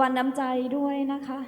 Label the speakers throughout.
Speaker 1: วัลน้ำใจด้วยนะคะ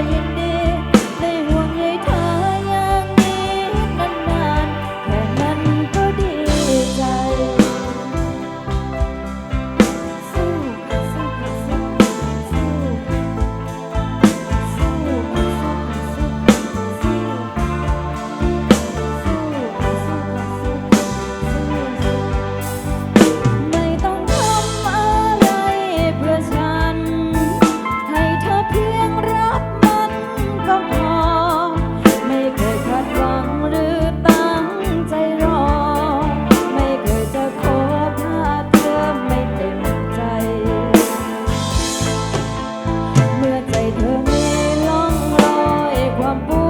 Speaker 1: you I'm bored.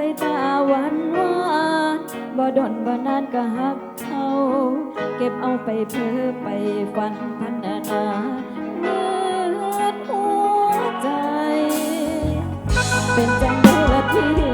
Speaker 1: ใส่ตาหวานหวานบ่ดนบ่นานก็ฮักเขาเก็บเอาไปเพ้อไปฝันพันนาเมื่อหัวใจ เป็นจังเดือที่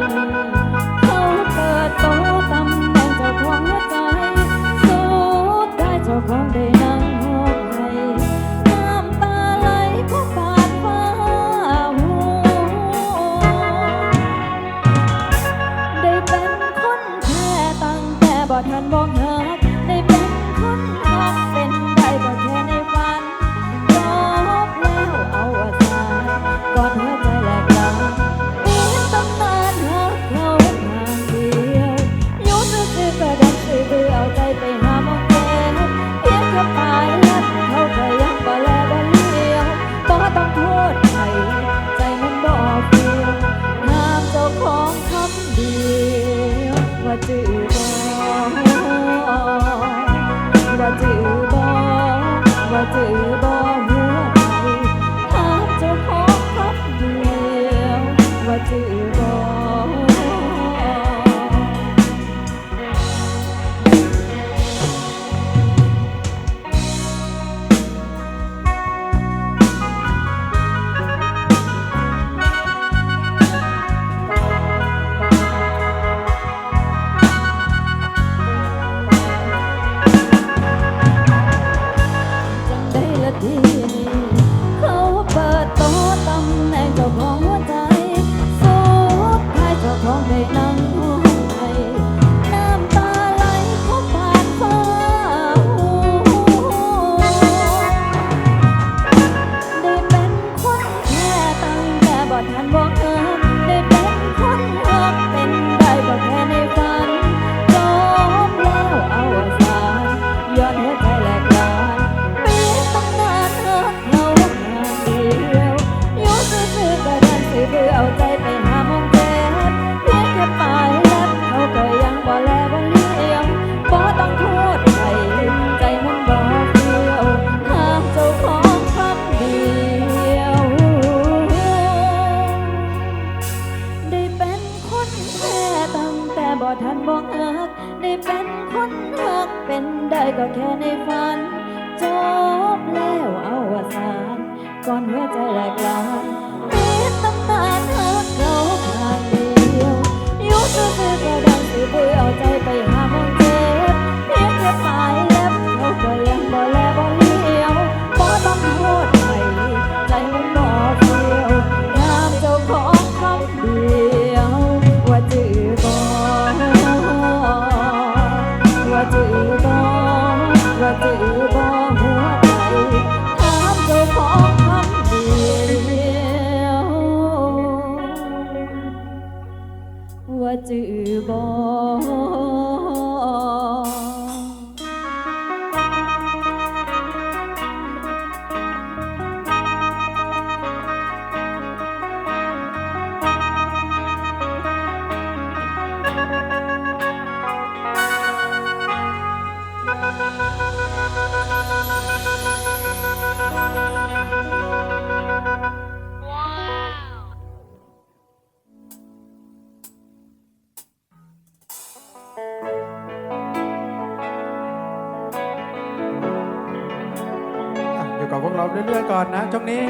Speaker 1: อยู่กับพวกเราเรื่อยๆก่อนนะช่วงนี้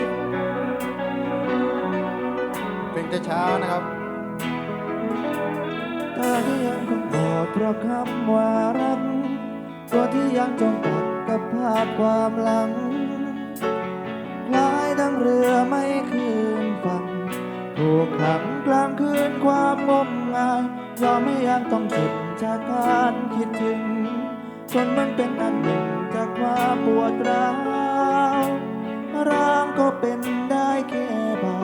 Speaker 1: เป็นแต่เช้า
Speaker 2: นะครับ
Speaker 3: เธอที่ยังคงกอดเราะคำว่ารัก ตัวที่ยังจงตัดกับภาพความหลังคลายดังเรือไม่คืนฝันงถูกขังกลางคืนความงมงายยอมไม่ยังต้องสุดจากการคิดถึง จนมันเป็นอันหนึ่งจากความปวดร้าว ร้างก็เป็นได้แค่เบา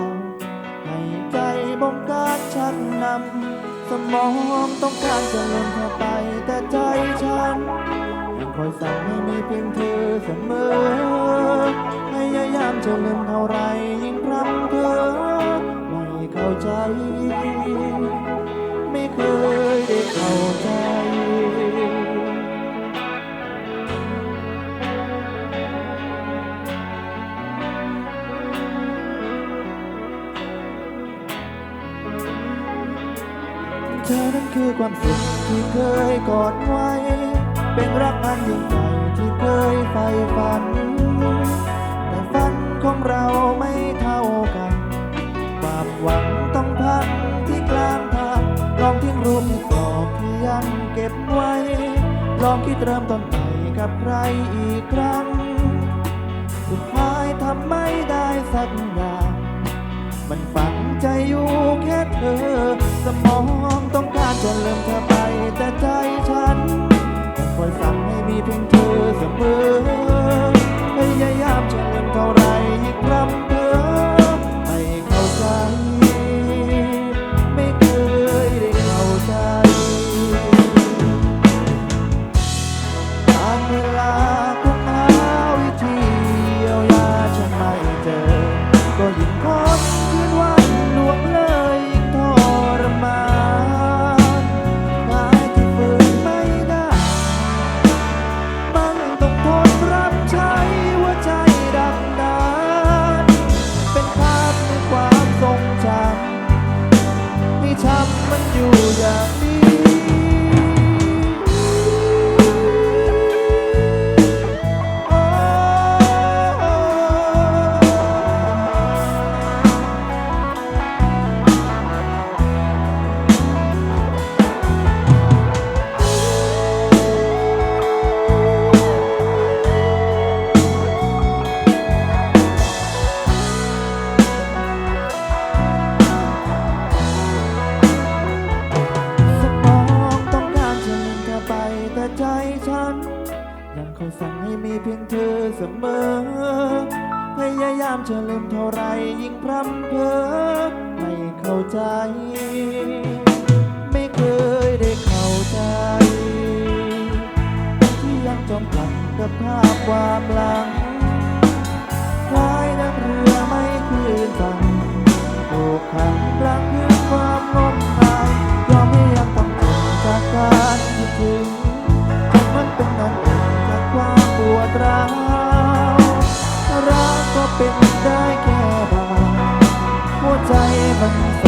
Speaker 3: ให้ใจบงการชักนำ สมองต้องการจะลื่อนเไปแต่ใจฉัน ยังคอยสั่งให้มีเพียงเธอเสมอพยายามจะลืมเท่าไรยิ่งพรำเธอไม่เข้าใจ คือความสุขที่เคยกอดไว้ เป็นรักอันยิ่งใหญ่ที่เคยใฝ่ฝัน แต่ฝันของเราไม่เท่ากันความหวังต้องพังที่กลางทาง ลองทิ้งรูปในกรอบที่ยังเก็บไว้ ลองคิดเริ่มต้นใหม่กับใครอีกครั้ง สุดท้ายทำไม่ได้สักอย่าง มันฝังใจอยู่แค่เธอสมอง ต้องการจะลืมเธอไปแต่ใจฉันคอยสั่งให้มีเพียงเธอเสมอ เพ้อไม่เข้าใจ ไม่เคยได้เข้าใจ ที่ยังจมปลักกับภาพความหลังคล้ายนักเรือไม่คืนฝั่งโบกขังกลางคืนความงมงายยอมให้ยังต้องทนจากการคิดถึงมันเป็นนั้นจากความปวดร้าวรักก็เป็น ใจมัน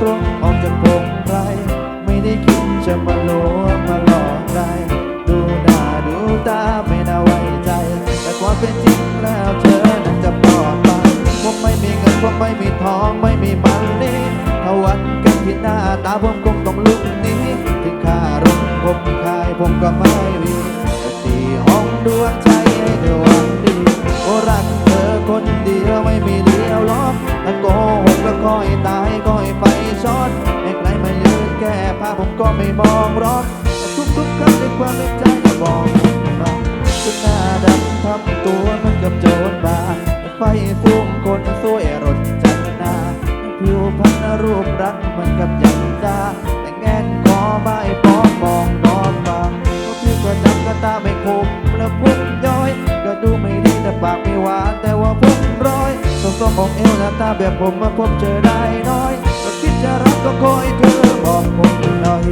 Speaker 3: ตรงออกจากผมไกลไม่ได้คิดจะมาลวงมาหลอกใครดูหน้าดูตาไม่น่าไว้ใจ แต่ความเป็นจริงแล้วเธอนั้นจะปลอดภัยผมไม่มีเงินผมไม่มีทองไม่มีมันนี่ถ้าวันกันที่หน้าตาผมคงต้องลุกนี้ถึงค่ารถผมขายผมก็ไม่มีแต่ที่ห้องดวงใจให้เธอหวังดีโอรักเธอคนเดียวไม่มีเดียวหรอกถ้าโกหกแล้วก็ให้ตาย ก็ไม่มองรอกแต่ทุกๆครั้งในความในใจจะบอกผมาจนหน้าดำทำตัวมันกับโจรบาไฟฟุ้งคนสวยรถจันนาผิวพรรณรูปรักมันกับยันดาแต่แงนคอไม่ปองมองนอนฟังก็คือก็ดำก็ตาไม่คมแล้วพุ่งย้อย ก็ดูไม่ดีแต่ปากไม่หวานแต่ว่าผมร้อยสมสมของเอวหน้าตาแบบผมมาพบเจอได้น้อย จะรักก็คอยเธอบอกผมหน่อย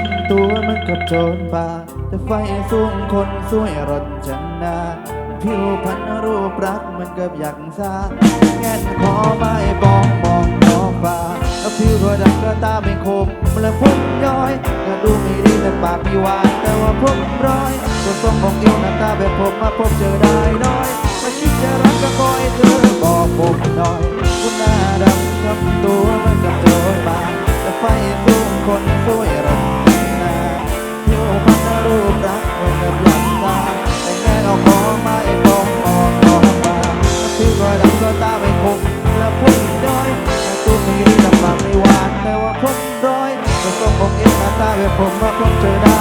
Speaker 3: ดำทำตัวมันกับโจรป่าแต่ไฟสูงคนสวยรถชนะผิวพรรณรูปรักมันกับหยักซาแง่นคอไม้บองมองท้องฟ้าแล้วผิวก็ดำก็ตาไม่คมและผมย้อยก็ดูไม่ดีแต่ปากพี่หวานแต่ว่าผมร้อยตัวทรงของเอวหน้าตาแบบผมมาพบเจอได้น้อยถ้าคิดจะรักก็คอยเธอบอกผมหน่อยคุณหน้าดำทำตัวมันกับโจรป่าแต่ไฟสูงคนสวยรถน รรณรูปรักษณ์เหมือนกับหลังตาแต่แง่เอาของมาไอ้บองออกออกมาแล้วผิวก็ดำก็ตาไม่คมและพุ่งย้อยแต่ตัวมีดีลำบากไม่หวานแต่ว่าผมร้อยก็ทรงของเอ็นหน้าตาแบบผมว่าผมเจอได้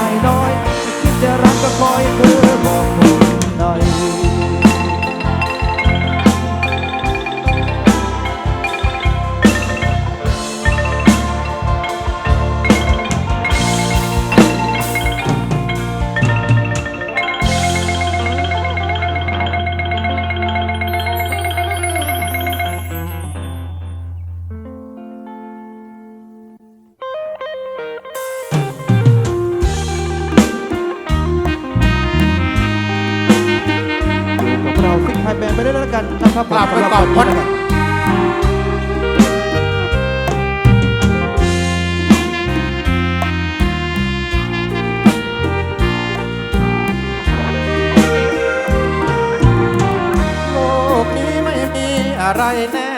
Speaker 3: แน่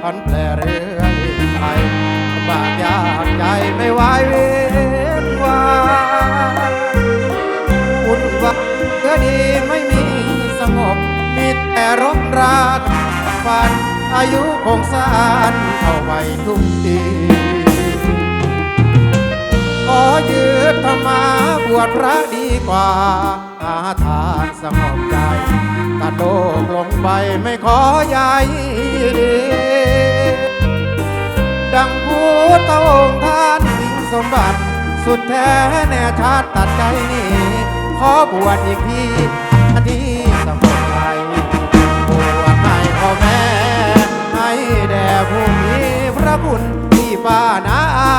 Speaker 2: พันแปรเรื่อยไปบากยากใจไม่ไหวเวียนวายอุ่นวักก็ดีไม่มีสงบ มีแต่รบราฟันอายุคงสั้นเข้าไปทุกทีขอยืดธรรมาบวชพระดีกว่าหาทางสงบใจ กระโดกลงไปไม่ขอใยดีดังพูดตะองค์ท่านทิ้งสมบัติ สุดแท้แน่ชาติตัดใจนี้ขอบวชอีกทีอันที่สงบใจบวชให้พ่อแม่ ให้แด่ผู้มีพระคุณที่ป้านาอา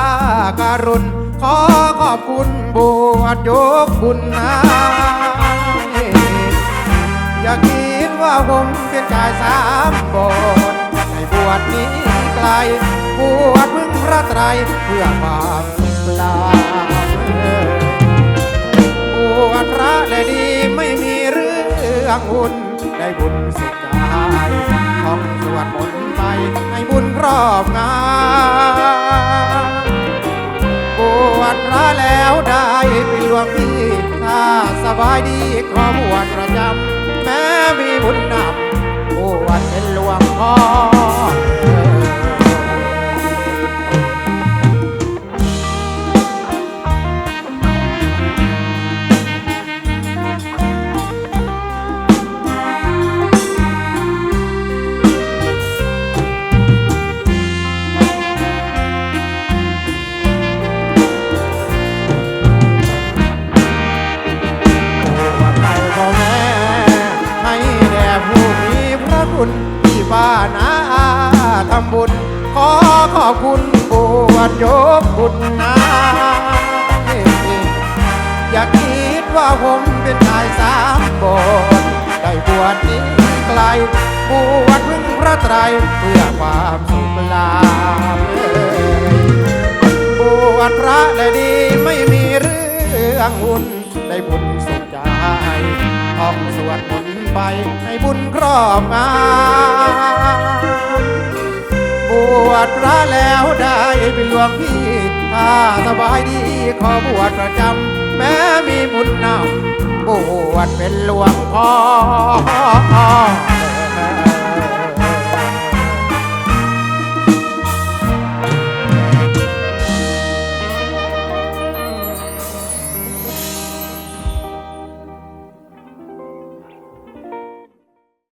Speaker 2: การุณ ขอขอบคุณบวชยกบุญนา คิดว่าผมเป็นชายสามบสถ์ให้บวชนี้ไกล บวชพึ่งพระไตรเพื่อความสุขลาบวชพระและดีไม่มีเรื่องอุ่นได้บุญสุขกายท่องสวดมนต์ไปให้บุญครอบงานบวชพระแล้วได้เป็นหลวงพี่ถ้าสบายดีขอบวชประ วชนี้ไกลบวชพึ่งพระไตรเพื่อความสุขลาภบวชพระและดีไม่มีเรื่องอุ่นได้บุญสุขใจท่องสวดมนต์ไปให้บุญครอบงำบวชพระแล้วได้เป็นหลวงพี่ ถ้าสบายดีขอบวชประจำแม้มีบุญนำบวชเป็นหลวงพ่อ